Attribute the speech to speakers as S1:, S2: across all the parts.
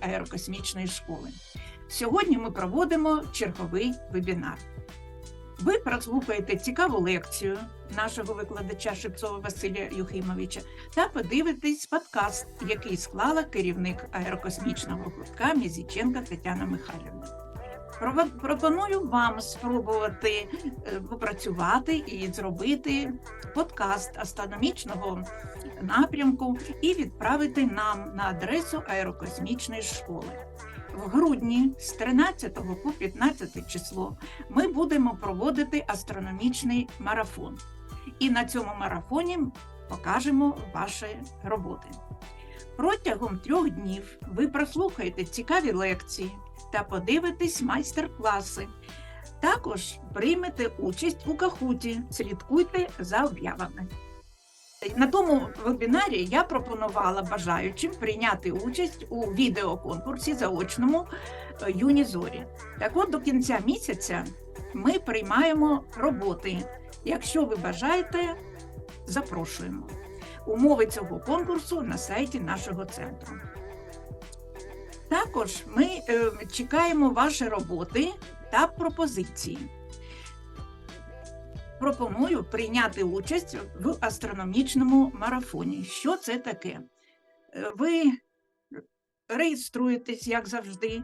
S1: аерокосмічної школи. Сьогодні ми проводимо черговий вебінар. Ви прослухаєте цікаву лекцію нашого викладача Шипцова Василя Юхимовича та подивитесь подкаст, який склала керівник аерокосмічного гуртка Мізіченка Тетяна Михайлівна. Пропоную вам спробувати е, попрацювати і зробити подкаст астрономічного напрямку і відправити нам на адресу аерокосмічної школи. В грудні з 13 по 15 число ми будемо проводити астрономічний марафон. І на цьому марафоні покажемо ваші роботи. Протягом трьох днів ви прослухаєте цікаві лекції та подивитесь майстер-класи. Також приймете участь у кахуті. Слідкуйте за об'явами. На тому вебінарі я пропонувала бажаючим прийняти участь у відеоконкурсі заочному е, юні зорі. Так от до кінця місяця ми приймаємо роботи. Якщо ви бажаєте, запрошуємо. Умови цього конкурсу на сайті нашого центру. Також ми е, чекаємо ваші роботи та пропозиції. Пропоную прийняти участь в астрономічному марафоні. Що це таке? Е, Ви реєструєтесь, як завжди,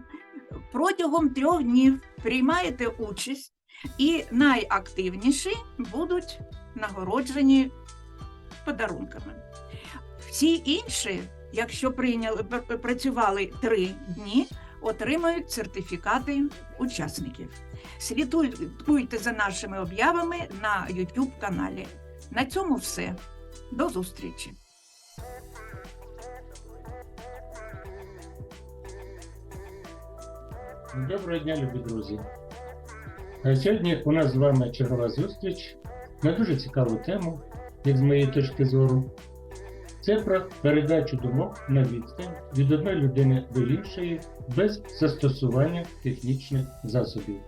S1: протягом трьох днів приймаєте участь, і найактивніші будуть нагороджені подарунками. Всі інші, якщо прийняли працювали три дні, отримають сертифікати учасників. Слідкуйте за нашими об'явами на YouTube каналі. На цьому все. До зустрічі!
S2: Доброго дня, любі друзі. Е, Сьогодні у нас з вами чергова зустріч на дуже цікаву тему, як з моєї точки зору. Це про передачу думок на відстань від одної людини до іншої без застосування технічних засобів.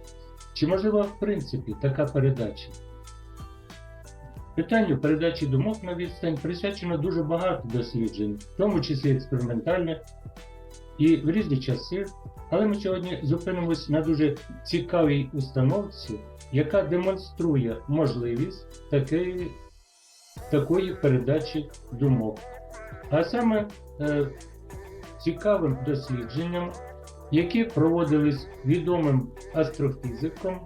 S2: Чи можлива в принципі така передача? Питанню передачі думок на відстань присвячено дуже багато досліджень, в тому числі експериментальних і в різні часи але ми сьогодні зупинимось на дуже цікавій установці, яка демонструє можливість такої, такої передачі думок. А саме е, цікавим дослідженням, які проводились відомим астрофізиком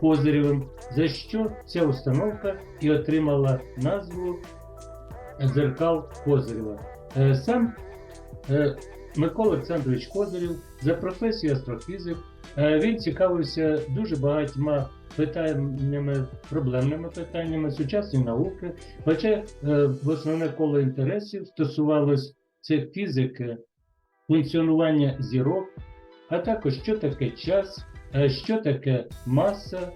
S2: Козирєвим, за що ця установка і отримала назву дзеркал Козирєва. Е, сам е, Микола Олександрович Козирєв за професією астрофізик. Е, Він цікавився дуже багатьма питаннями, проблемними питаннями сучасної науки. Хоча е, в основне коло інтересів стосувалось це фізики, функціонування зірок, а також що таке час, е, що таке маса,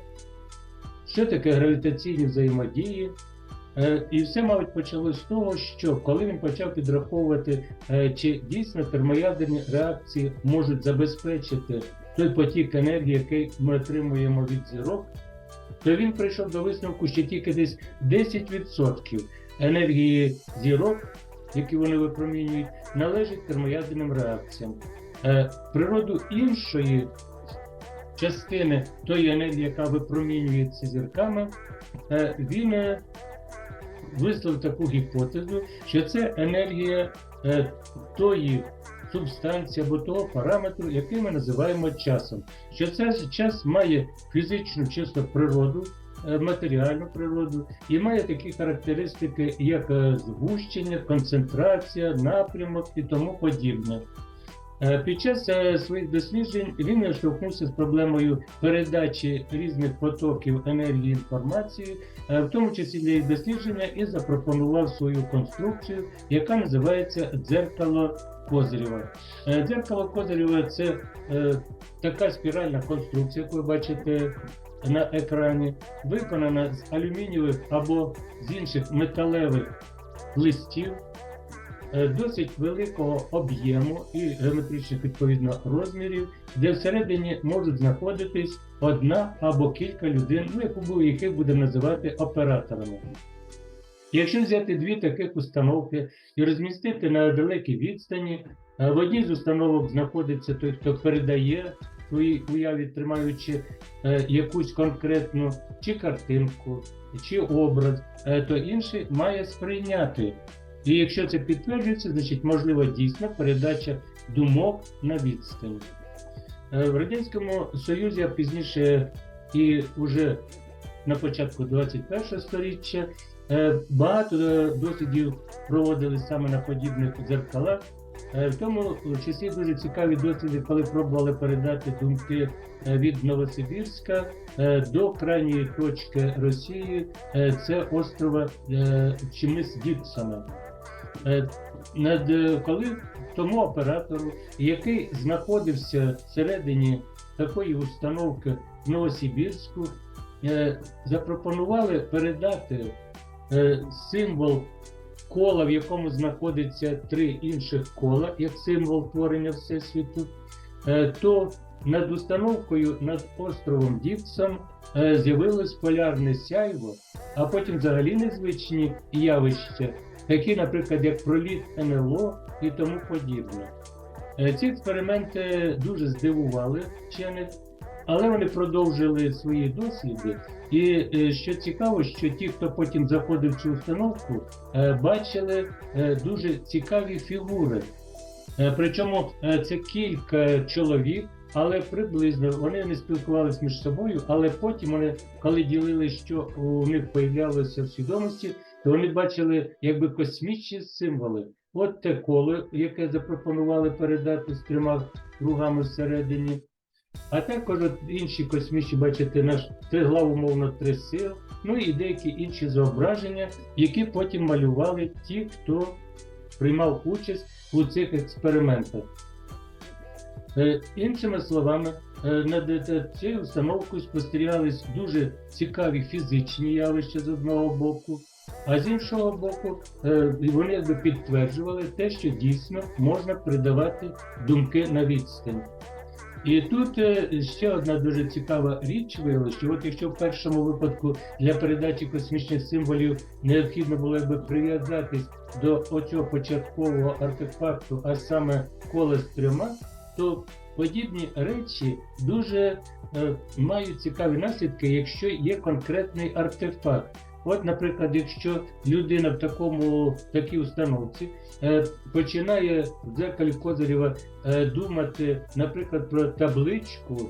S2: що таке гравітаційні взаємодії. Е, І все, мабуть, почалось з того, що коли він почав підраховувати, чи дійсно термоядерні реакції можуть забезпечити той потік енергії, який ми отримуємо від зірок, то він прийшов до висновку, що тільки десь 10% енергії зірок, які вони випромінюють, належить термоядерним реакціям. Е, Природу іншої частини тої енергії, яка випромінюється зірками, е, він е, висловив таку гіпотезу, що це енергія тої субстанції або того параметру, який ми називаємо часом. Що цей час має фізичну чисто природу, е, матеріальну природу і має такі характеристики, як е, згущення, концентрація, напрямок і тому подібне. Е, Під час своїх досліджень він штовхнувся з проблемою передачі різних потоків енергії інформації, в тому числі для їх дослідження, і запропонував свою конструкцію, яка називається дзеркало Козирєва. Дзеркало Козирєва це е, така спіральна конструкція, яку ви бачите на екрані, виконана з алюмінієвих або з інших металевих листів досить великого об'єму і геометричних відповідно розмірів, де всередині можуть знаходитись одна або кілька людей, ну яку яких будемо називати операторами. Якщо взяти дві таких установки і розмістити на далекій відстані, Е, В одній з установок знаходиться той, хто передає своїй уяві, тримаючи е, якусь конкретну чи картинку, чи образ, е, то інший має сприйняти. І якщо це підтверджується, значить можливо дійсно передача думок на відстань. Е, В Радянському Союзі, пізніше і вже на початку 21 століття багато е, дослідів проводили саме на подібних дзеркалах. Е, В тому числі дуже цікаві досліди, коли пробували передати думки е, від Новосибірська е, до крайньої точки Росії, е, це острова е, Чимис Гібсона. Е, Над е, коли тому оператору, який знаходився всередині такої установки в Новосибірську, е, запропонували передати е, символ кола, в якому знаходиться три інших кола, як символ творення Всесвіту, е, то над установкою над островом Діпсом е, з'явилось полярне сяйво, а потім взагалі незвичні явища, такі, наприклад, як проліт НЛО і тому подібне. Е, Ці експерименти дуже здивували вчених, але вони продовжили свої досліди. І е, що цікаво, що ті, хто потім заходив в цю установку, е, бачили е, дуже цікаві фігури. Причому це кілька чоловік, але приблизно вони не спілкувалися між собою, але потім вони, коли ділили, що у них появлялося в свідомості, то вони бачили якби космічні символи. От те коло, яке запропонували передати з трьома кругами всередині. А також от інші космічні, бачите, наш триглав, умовно, три сил, ну і деякі інші зображення, які потім малювали ті, хто приймав участь у цих експериментах. Е, Іншими словами, е, над е, цією установкою спостерігались дуже цікаві фізичні явища з одного боку, а з іншого боку, е, вони якби підтверджували те, що дійсно можна передавати думки на відстань. І тут е, ще одна дуже цікава річ виявилася, що от якщо в першому випадку для передачі космічних символів необхідно було якби прив'язатись до оцього початкового артефакту, а саме кола з трьома, то подібні речі дуже е, мають цікаві наслідки, якщо є конкретний артефакт. От, наприклад, якщо людина в такому такій установці е, починає в дзеркалі Козирєва е, думати, наприклад, про табличку,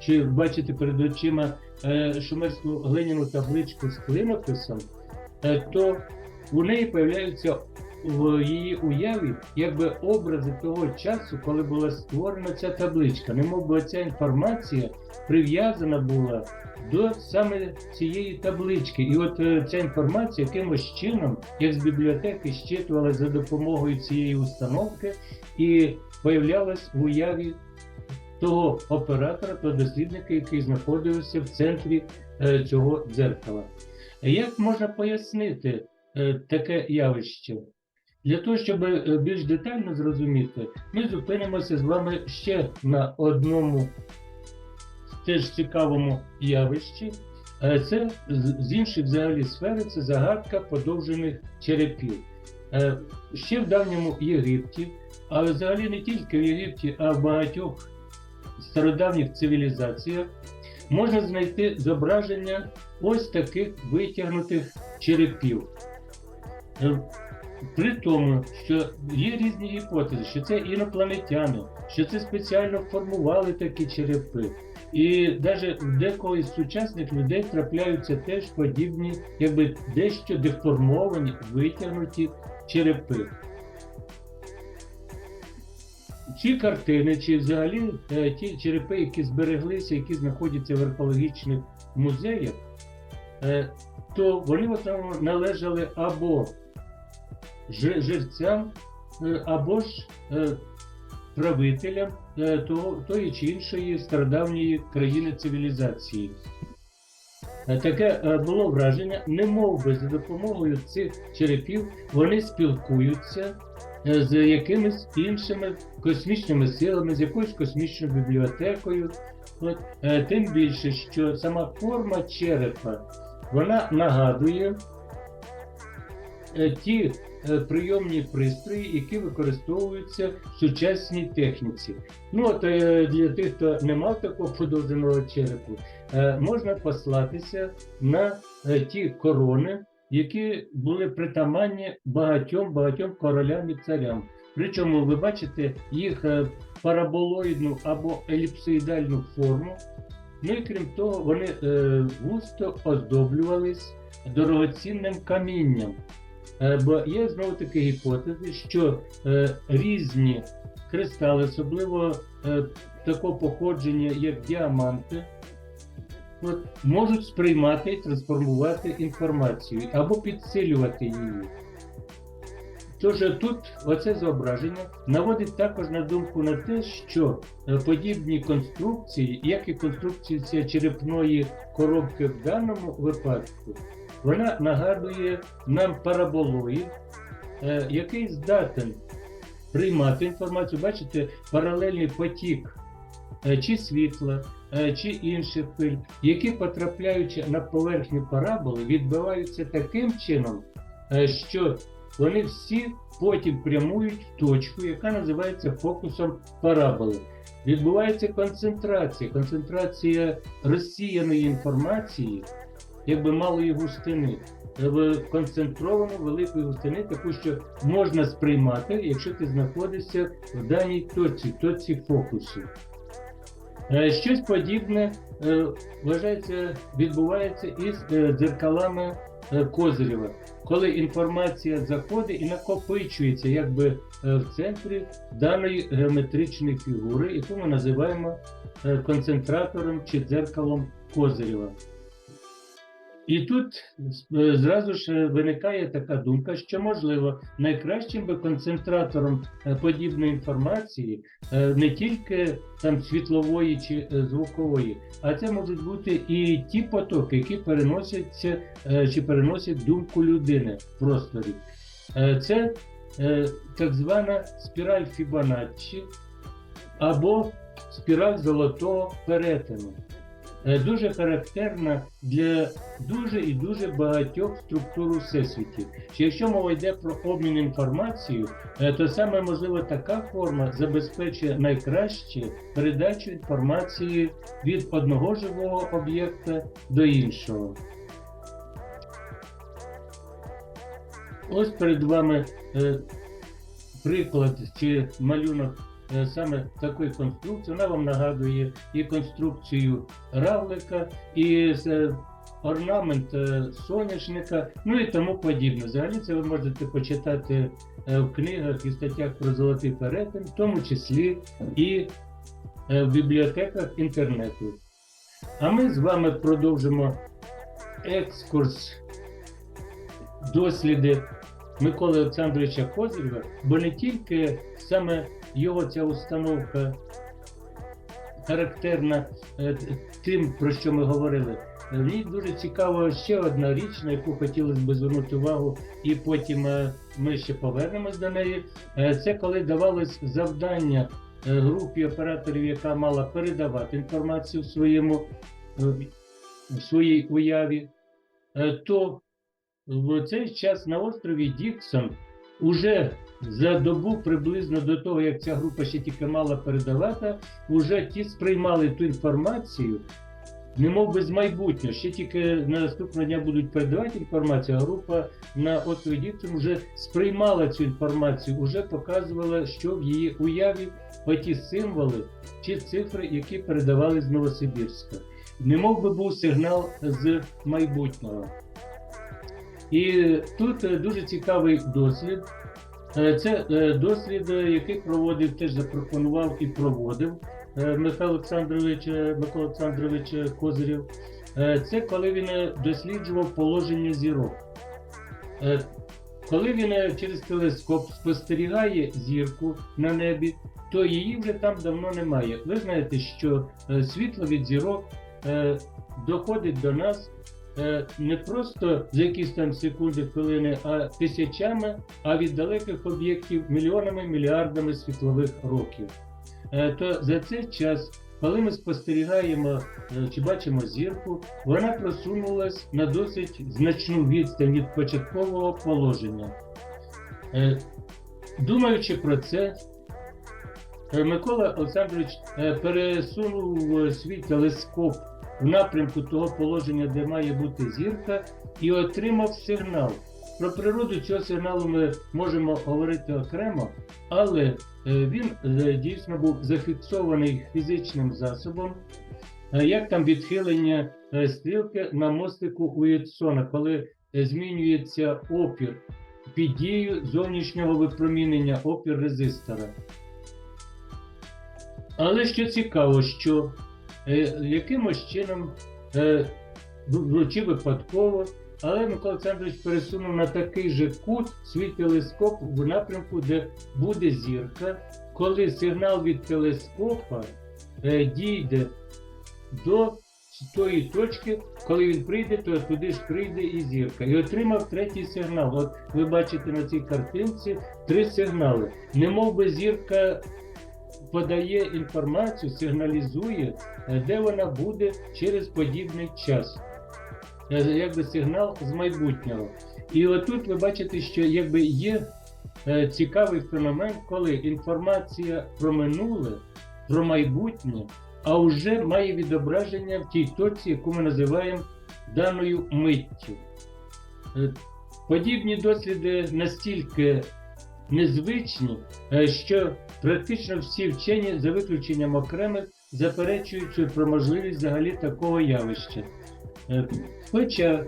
S2: чи бачити перед очима е, шумерську глиняну табличку з клинописом, е, то у неї появляються в її уяві якби образи того часу, коли була створена ця табличка. Немов би ця інформація прив'язана була до саме цієї таблички. І от е, ця інформація якимось чином, як з бібліотеки, щитувалася за допомогою цієї установки і появлялась в уяві того оператора, того дослідника, який знаходився в центрі е, цього дзеркала. Як можна пояснити е, таке явище? Для того, щоб е, більш детально зрозуміти, ми зупинимося з вами ще на одному теж цікавому явищі. Е, Це з іншої взагалі сфери це загадка подовжених черепів. Е, Ще в давньому Єгипті, а взагалі не тільки в Єгипті, а в багатьох стародавніх цивілізаціях можна знайти зображення ось таких витягнутих черепів. При тому, що є різні гіпотези, що це інопланетяни, що це спеціально формували такі черепи. І навіть в декого із сучасних людей трапляються теж подібні, якби дещо деформовані, витягнуті черепи. Ці картини, чи взагалі е, ті черепи, які збереглися, які знаходяться в археологічних музеях, е, то вони належали або живцям, е, або ж е, правителям е, тої чи іншої стародавньої країни цивілізації. Таке було враження, не би за допомогою цих черепів вони спілкуються з якимись іншими космічними силами, з якоюсь космічною бібліотекою. От, тим більше, що сама форма черепа вона нагадує ті прийомні пристрої, які використовуються в сучасній техніці. Ну от е, для тих, хто не мав такого подовженого черепу, е, можна послатися на е, ті корони, які були притаманні багатьом багатьом королям і царям. Причому ви бачите їх е, параболоїдну або еліпсоїдальну форму. Ну і крім того, вони е, густо оздоблювались дорогоцінним камінням. Е, бо є знову таки гіпотези, що е, різні кристали, особливо е, такого походження, як діаманти, от, можуть сприймати і трансформувати інформацію або підсилювати її. Тож тут оце зображення наводить також на думку на те, що подібні конструкції, як і конструкція черепної коробки в даному випадку, вона нагадує нам параболоїд, е, який здатен приймати інформацію, бачите, паралельний потік е, чи світла, е, чи інших хвиль, які, потрапляючи на поверхню параболи, відбиваються таким чином, що вони всі потім прямують в точку, яка називається фокусом параболи. Відбувається концентрація, концентрація розсіяної інформації, якби малої густини, в концентровану великої густини, таку, що можна сприймати, якщо ти знаходишся в даній точці, точці фокусу. Е, Щось подібне е, вважається, відбувається із е, дзеркалами Козирєва, коли інформація заходить і накопичується якби в центрі даної геометричної фігури, яку ми називаємо концентратором чи дзеркалом Козирєва. І тут е, зразу ж е, виникає така думка, що можливо найкращим би концентратором е, подібної інформації не тільки там світлової чи звукової, а це можуть бути і ті потоки, які переносяться чи переносять думку людини в просторі. Це так звана спіраль Фібоначчі або спіраль золотого перетину. Е, Дуже характерна для дуже і дуже багатьох структур у всесвіті. Якщо мова йде про обмін інформацією, е, то саме можливо така форма забезпечує найкраще передачу інформації від одного живого об'єкта до іншого. Ось перед вами е, приклад чи малюнок саме такої конструкції. Вона вам нагадує і конструкцію равлика, і е, орнамент е, соняшника, ну і тому подібне. Взагалі це ви можете почитати е, в книгах і статтях про золотий перетин, в тому числі і е, в бібліотеках інтернету. А ми з вами продовжимо екскурс досліди Миколи Олександровича Козирєва, бо не тільки саме його ця установка характерна е, тим, про що ми говорили. Мені дуже цікава ще одна річ, на яку хотілося б звернути увагу, і потім е, ми ще повернемось до неї. Е, Це коли давалось завдання групі операторів, яка мала передавати інформацію в своєму в своїй уяві, то в цей час на острові Діксон уже за добу приблизно до того, як ця група ще тільки мала передавати, вже ті сприймали ту інформацію, немов би з майбутнього. Ще тільки на наступного дня будуть передавати інформацію, а група на острові вже сприймала цю інформацію, вже показувала, що в її уяві оті символи чи цифри, які передавали з Новосибірська. Немов би був сигнал з майбутнього. І тут е, дуже цікавий дослід. Е, Це е, дослід, е, який проводив, теж запропонував і проводив Михайло Олександрович, Микола Олександрович Козирєв. Е, Це коли він досліджував положення зірок. Коли він через телескоп спостерігає зірку на небі, то її вже там давно немає. Ви знаєте, що світло від зірок доходить до нас не просто за якісь там секунди, хвилини, а тисячами, а від далеких об'єктів мільйонами, мільярдами світлових років. Е, То за цей час, коли ми спостерігаємо е, чи бачимо зірку, вона просунулась на досить значну відстань від початкового положення. Е, Думаючи про це, е, Микола Олександрович е, пересунув е, свій телескоп в напрямку того положення, де має бути зірка, і отримав сигнал. Про природу цього сигналу ми можемо говорити окремо, але е, він е, дійсно був зафіксований фізичним засобом, е, як там відхилення стрілки на мостику Уітсона, коли змінюється опір під дією зовнішнього випромінення опір резистора. Але що цікаво, що якимось чином, е, ну, випадково, але Микола Олександрович пересунув на такий же кут свій телескоп в напрямку, де буде зірка, коли сигнал від телескопа е, дійде до тої точки, коли він прийде, то туди ж прийде і зірка. І отримав третій сигнал. От ви бачите на цій картинці три сигнали. Немов би зірка подає інформацію, сигналізує, е, де вона буде через подібний час. Е, Якби сигнал з майбутнього. І отут ви бачите, що якби є е, цікавий феномен, коли інформація про минуле, про майбутнє, а вже має відображення в тій точці, яку ми називаємо даною миттю. Подібні досліди настільки незвичні, е, що практично всі вчені, за виключенням окремих, заперечують про можливість взагалі такого явища. Е, Хоча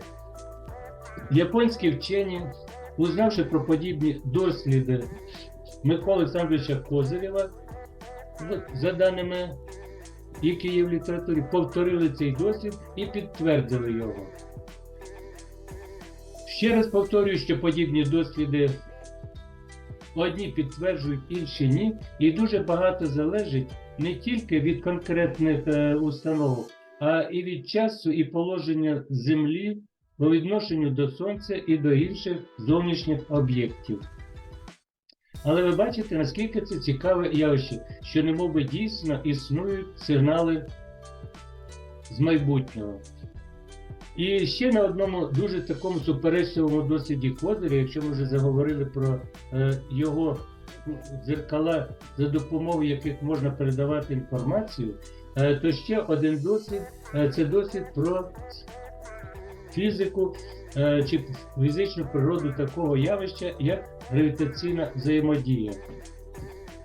S2: японські вчені, узнавши про подібні досліди Миколи Олександровича Козирєва, за даними, які є в літературі, повторили цей досвід і підтвердили його. Ще раз повторюю, що подібні досліди одні підтверджують, інші ні, і дуже багато залежить не тільки від конкретних е, установок, а і від часу і положення Землі по відношенню до Сонця і до інших зовнішніх об'єктів. Але ви бачите, наскільки це цікаве явище, що немовби дійсно існують сигнали з майбутнього. І ще на одному дуже такому суперечливому досвіді Козиря, якщо ми вже заговорили про е, його ну, дзеркала, за допомогою яких можна передавати інформацію, е, то ще один досвід е, це досвід про фізику е, чи фізичну природу такого явища, як гравітаційна взаємодія.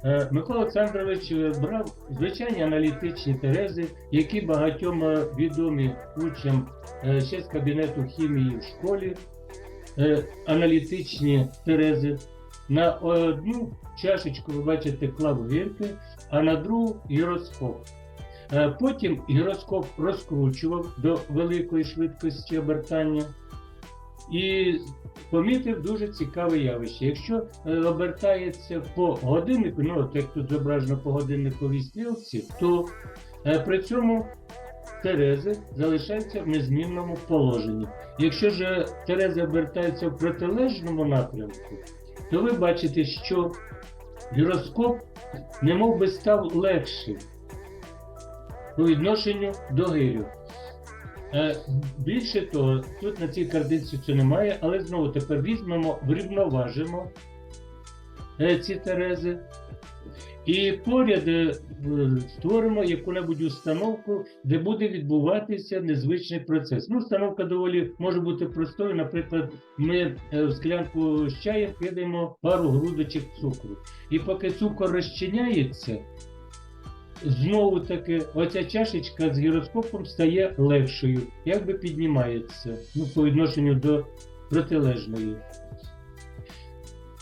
S2: Е, Микола Олександрович е, брав звичайні аналітичні терези, які багатьом е, відомі учням ще з кабінету хімії в школі, аналітичні терези. На одну чашечку ви бачите клав гірки, а на другу гіроскоп. Потім гіроскоп розкручував до великої швидкості обертання і помітив дуже цікаве явище. Якщо е, обертається по годиннику, ну от як тут зображено по годинниковій стрілці, то е, при цьому терези залишаються в незмінному положенні. Якщо ж терези обертаються в протилежному напрямку, то ви бачите, що гіроскоп немов би став легшим по відношенню до гирю. Е, Більше того, тут на цій картинці цього немає, але знову тепер візьмемо, врівноважимо е, ці терези. І поряд е, створимо яку-небудь установку, де буде відбуватися незвичний процес. Ну, установка доволі може бути простою. Наприклад, ми в склянку з чаєм кидаємо пару грудочок цукру. І поки цукор розчиняється, знову таки оця чашечка з гіроскопом стає легшою, якби піднімається ну, по відношенню до протилежної.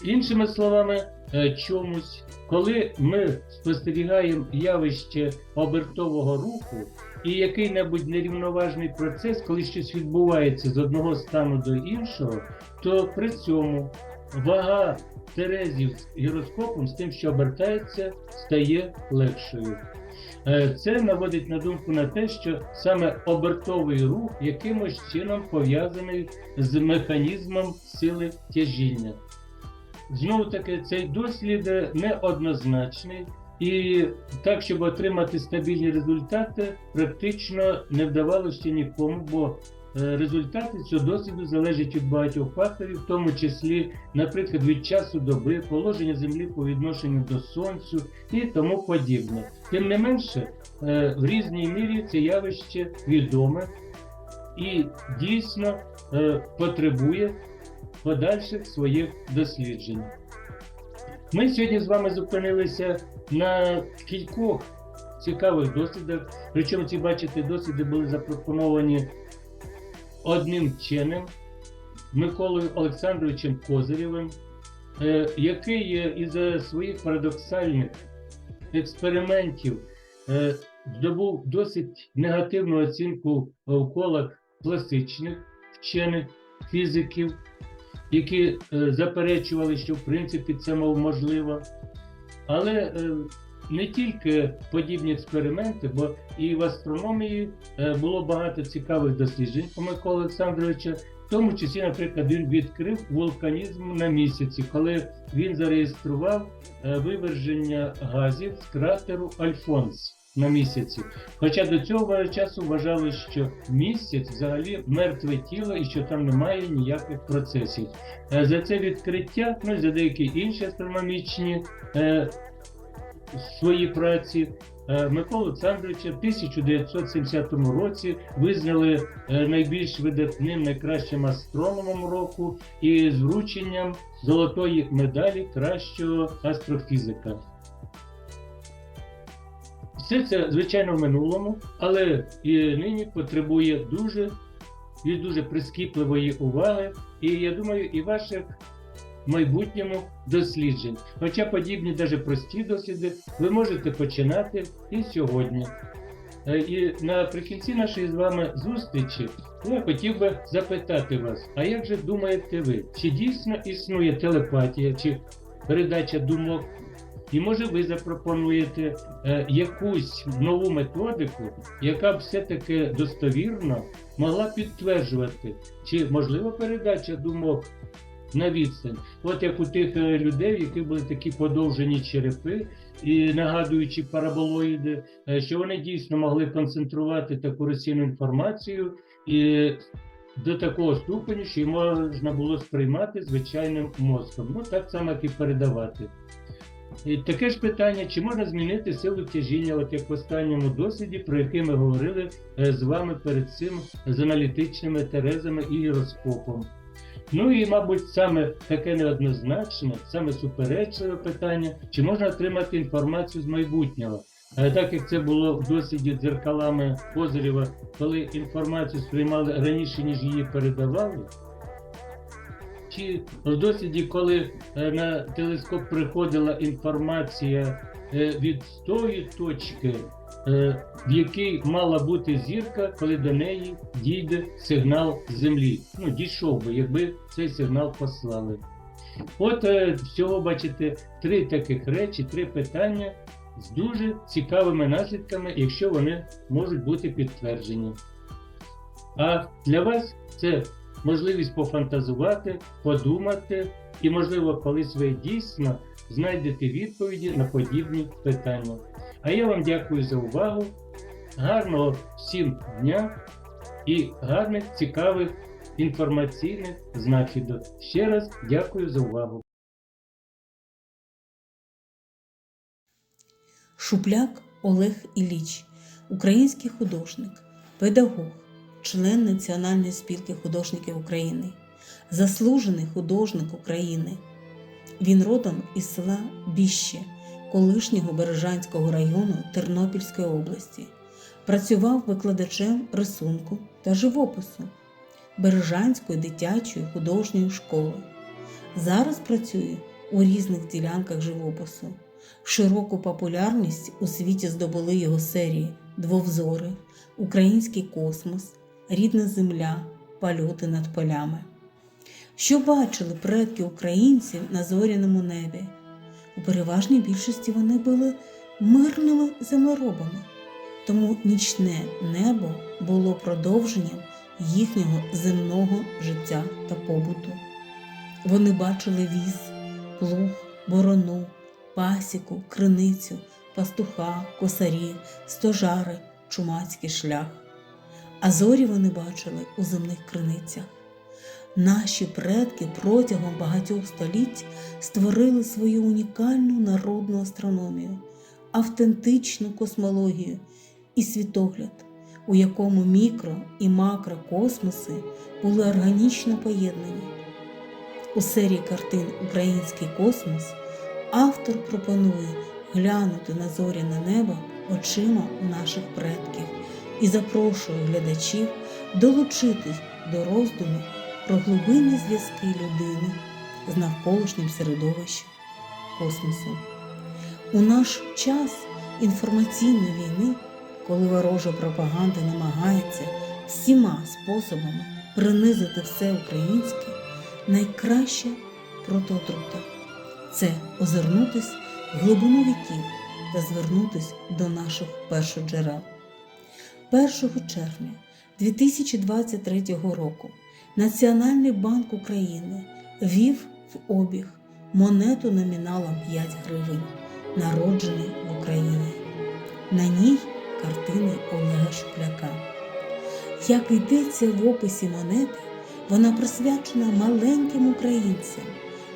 S2: Іншими словами, е, чомусь, коли ми спостерігаємо явище обертового руху і який-небудь нерівноважний процес, коли щось відбувається з одного стану до іншого, то при цьому вага терезів з гіроскопом з тим, що обертається, стає легшою. Е, Це наводить на думку на те, що саме обертовий рух якимось чином пов'язаний з механізмом сили тяжіння. Знову таки, цей дослід неоднозначний, і так, щоб отримати стабільні результати, практично не вдавалося нікому, бо результати цього досвіду залежать від багатьох факторів, в тому числі, наприклад, від часу доби, положення землі по відношенню до сонцю і тому подібне. Тим не менше, е, в різній мірі це явище відоме і дійсно е, потребує подальших своїх досліджень. Ми сьогодні з вами зупинилися на кількох цікавих дослідах. Причому ці, бачите, досліди були запропоновані одним вченим Миколою Олександровичем Козирєвим, е, який із своїх парадоксальних експериментів е, здобув досить негативну оцінку в колах класичних вчених фізиків, які е, заперечували, що в принципі це можливо. Але не тільки подібні експерименти, бо і в астрономії е, було багато цікавих досліджень у Миколи Олександровича. В тому числі, наприклад, він відкрив вулканізм на місяці, коли він зареєстрував е, виверження газів з кратеру Альфонс на місяці. Хоча до цього часу вважали, що місяць взагалі мертве тіло і що там немає ніяких процесів. Е, За це відкриття, ну і за деякі інші астрономічні е, свої праці. е, Миколу Олександровича в 1970 році визнали е, найбільш видатним найкращим астрономом року і з врученням золотої медалі кращого астрофізика. Все це, звичайно, в минулому, але і нині потребує дуже і дуже прискіпливої уваги, і я думаю, і ваших майбутньому досліджень. Хоча подібні, навіть прості досліди, ви можете починати і сьогодні. Е, І наприкінці нашої з вами зустрічі я хотів би запитати вас, а як же думаєте ви, чи дійсно існує телепатія, чи передача думок? І може ви запропонуєте е, якусь нову методику, яка б все-таки достовірно могла підтверджувати, чи можлива передача думок на відстань. От як у тих е, людей, яких були такі подовжені черепи, і нагадуючи параболоїди, е, що вони дійсно могли концентрувати таку розсійну інформацію і до такого ступеню, що її можна було сприймати звичайним мозком. Ну так само, як і передавати. І таке ж питання, чи можна змінити силу тяжіння, от як в останньому досвіді, про який ми говорили е, з вами перед цим з аналітичними терезами і гіроскопом. Ну і, мабуть, саме таке неоднозначне, саме суперечливе питання, чи можна отримати інформацію з майбутнього. Е, Так як це було в досвіді дзеркалами Козирєва, коли інформацію сприймали раніше, ніж її передавали, чи в досвіді, коли е, на телескоп приходила інформація е, від тої точки, в якій мала бути зірка, коли до неї дійде сигнал землі. Ну, дійшов би, якби цей сигнал послали. От е, всього бачите три таких речі, три питання з дуже цікавими наслідками, якщо вони можуть бути підтверджені. А для вас це можливість пофантазувати, подумати, і, можливо, колись ви дійсно знайдете відповіді на подібні питання. А я вам дякую за увагу. Гарного всім дня і гарних, цікавих інформаційних знахідок. Ще раз дякую за увагу.
S3: Шупляк Олег Ілліч, український художник, педагог, член Національної спілки художників України, заслужений художник України. Він родом із села Біще, колишнього Бережанського району Тернопільської області. Працював викладачем рисунку та живопису Бережанської дитячої художньої школи. Зараз працює у різних ділянках живопису. Широку популярність у світі здобули його серії Двовзори, Український космос, Рідна Земля, Польоти над полями. Що бачили предки українців на зоряному небі? У переважній більшості вони були мирними землеробами, тому нічне небо було продовженням їхнього земного життя та побуту. Вони бачили віз, плуг, борону, пасіку, криницю, пастуха, косарі, стожари, чумацький шлях. а зорі вони бачили у земних криницях. Наші предки протягом багатьох століть створили свою унікальну народну астрономію, автентичну космологію і світогляд, у якому мікро і макрокосмоси були органічно поєднані. У серії картин Український космос автор пропонує глянути на зоряне небо очима наших предків і запрошує глядачів долучитись до роздуму про глибинні зв'язки людини з навколишнім середовищем космосом. У наш час інформаційної війни, коли ворожа пропаганда намагається всіма способами принизити все українське, найкраща протиотрута це озирнутись в глибину віків та звернутись до наших першоджерел. 1 червня 2023 року Національний банк України ввів в обіг монету номіналом 5 гривень, народжений в Україні. На ній картини Олега Шупляка. Як йдеться в описі монети, вона присвячена маленьким українцям,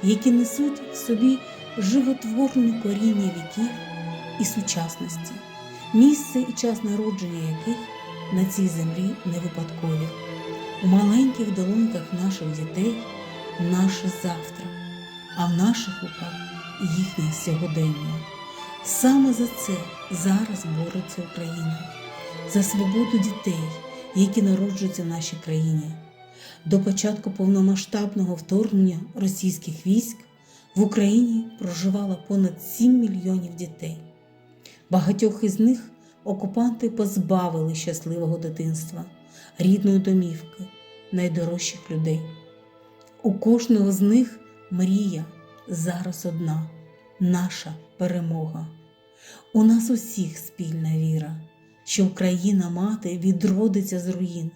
S3: які несуть в собі животворне коріння віків і сучасності, місце і час народження яких на цій землі не випадкові. У маленьких долоньках наших дітей наше завтра, а в наших руках їхнє сьогодення. Саме за це зараз бореться Україна, за свободу дітей, які народжуються в нашій країні. До початку повномасштабного вторгнення російських військ в Україні проживало понад 7 мільйонів дітей. Багатьох із них окупанти позбавили щасливого дитинства, рідної домівки, найдорожчих людей. У кожного з них мрія зараз одна наша перемога. У нас усіх спільна віра, що Україна мати відродиться з руїн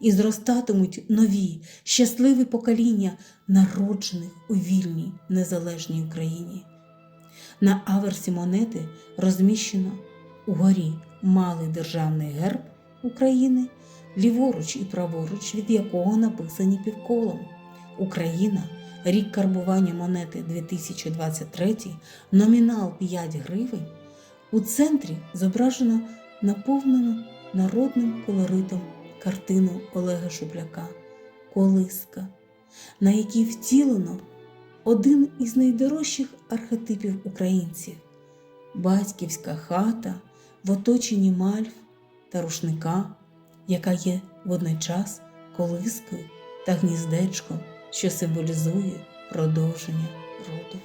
S3: і зростатимуть нові, щасливі покоління народжених у вільній незалежній Україні. На аверсі монети розміщено угорі малий державний герб України, ліворуч і праворуч, від якого написані півколом Україна, рік карбування монети 2023, номінал 5 гривень. У центрі зображено наповнену народним колоритом картину Олега Шупляка Колиска, на якій втілено один із найдорожчих архетипів українців батьківська хата в оточенні мальв та рушника, яка є водночас колискою та гніздечком, що символізує продовження роду.